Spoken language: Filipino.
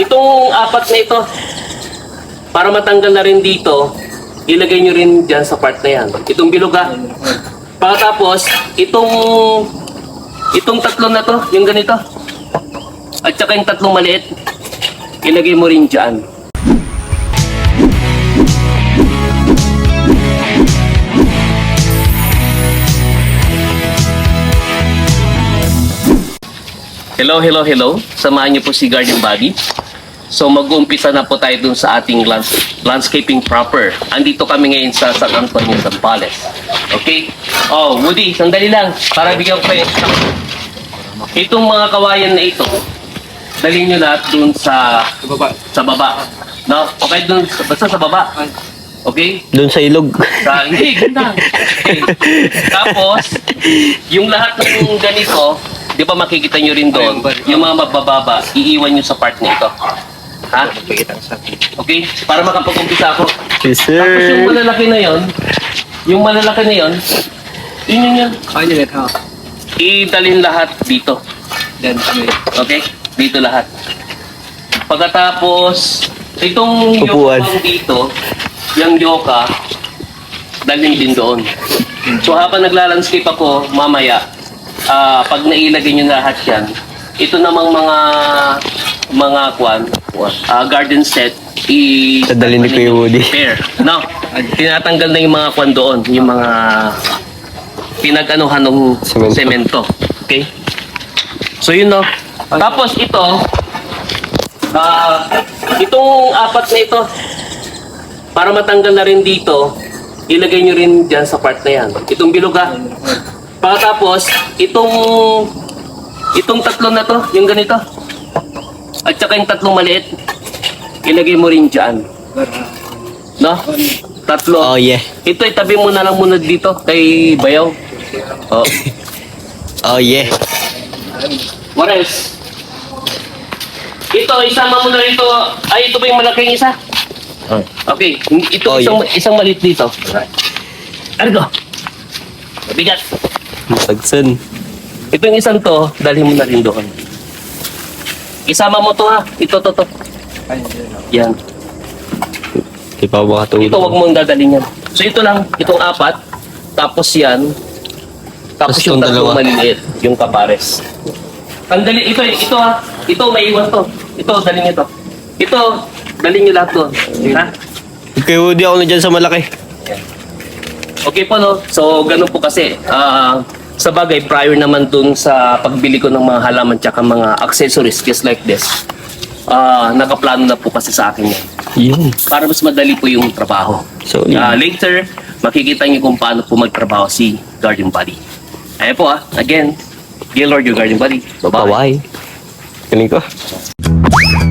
Itong apat na ito, para matanggal na rin dito, ilagay nyo rin dyan sa part na yan. Itong bilog ha. Pagkatapos, itong itong tatlo na to, yung ganito. At saka yung tatlong maliit, ilagay mo rin dyan. Hello, hello, hello. Samahan niyo po si Guardian Body. So mag-uumpisa na po tayo dun sa ating lands- landscaping proper. Andito kami ngayon sa San Antonio, Zambales. Okay? Oh, Woody, sandali lang. Para bigyan ko kayo. Itong mga kawayan na ito, dalhin nyo lahat dun sa Baba. sa baba. No? Okay, dun, basta sa baba. Okay? Doon sa ilog. Sa, hindi, ganda. Okay. Tapos, yung lahat ng ganito, di ba makikita nyo rin doon, yung mga mabababa, iiwan nyo sa part na ito. Ha? Pakita ko sa akin. Okay? Para makapag-umpisa ako. Yes, Tapos yung sir. malalaki na yon, yung malalaki na yon, yun yun yun. Ano yun, ha? Idalhin lahat dito. Then. Okay? Dito lahat. Pagkatapos, itong Upuan. yoka dito, yung yoka, dalhin din doon. So habang naglalandscape ako, mamaya, ah, pag nailagay nyo na lahat yan, ito namang mga mga kwan, ah, garden set, i Dadalhin ni Kuya Woody. Prepare. No, tinatanggal na yung mga kwan doon, yung mga pinag-anuhan ng Semento. semento. Okay? So yun no. Tapos ito, ah, itong apat na ito, para matanggal na rin dito, ilagay nyo rin dyan sa part na yan. Itong bilog ha. Pagkatapos, itong itong tatlo na to, yung ganito. At saka yung tatlong maliit, ilagay mo rin dyan. No? Tatlo. Oh, yeah. Ito, itabi mo na lang muna dito kay Bayaw. Oh. Oh, yeah. What else? Ito, isama mo na rito. Ay, ito ba yung malaking isa? Oh. Okay, ito Oh, isang, isang maliit dito. Argo. Bigat. Pagsan. Ito yung isang to, dalhin mo na rin doon. Isama mo to ha. Ito, to, to. Yan. Di pa. Ito, wag mong dadalhin yan. So, ito lang. Itong apat. Tapos yan. Tapos Tapos yung yung tatlong dalawa. maliliit. Yung kapares. Ang dali, ito, ito ha. Ito, may iwan to. Ito, dalhin nyo to. Ito, dalhin nyo lahat to. Ha? Kay Woody ako na dyan sa malaki. Okay po, no? So, ganun po kasi. Ah, sa bagay, prior naman dun sa pagbili ko ng mga halaman tsaka mga accessories just like this, ah nakaplano na po kasi sa akin yan. Yun. Para mas madali po yung trabaho. So, Ah, later, makikita niyo kung paano po magtrabaho si Guardian Buddy. Ayan po ah, again, dear Lord, your Guardian Buddy. Bye-bye. Bye-bye. Galing ko.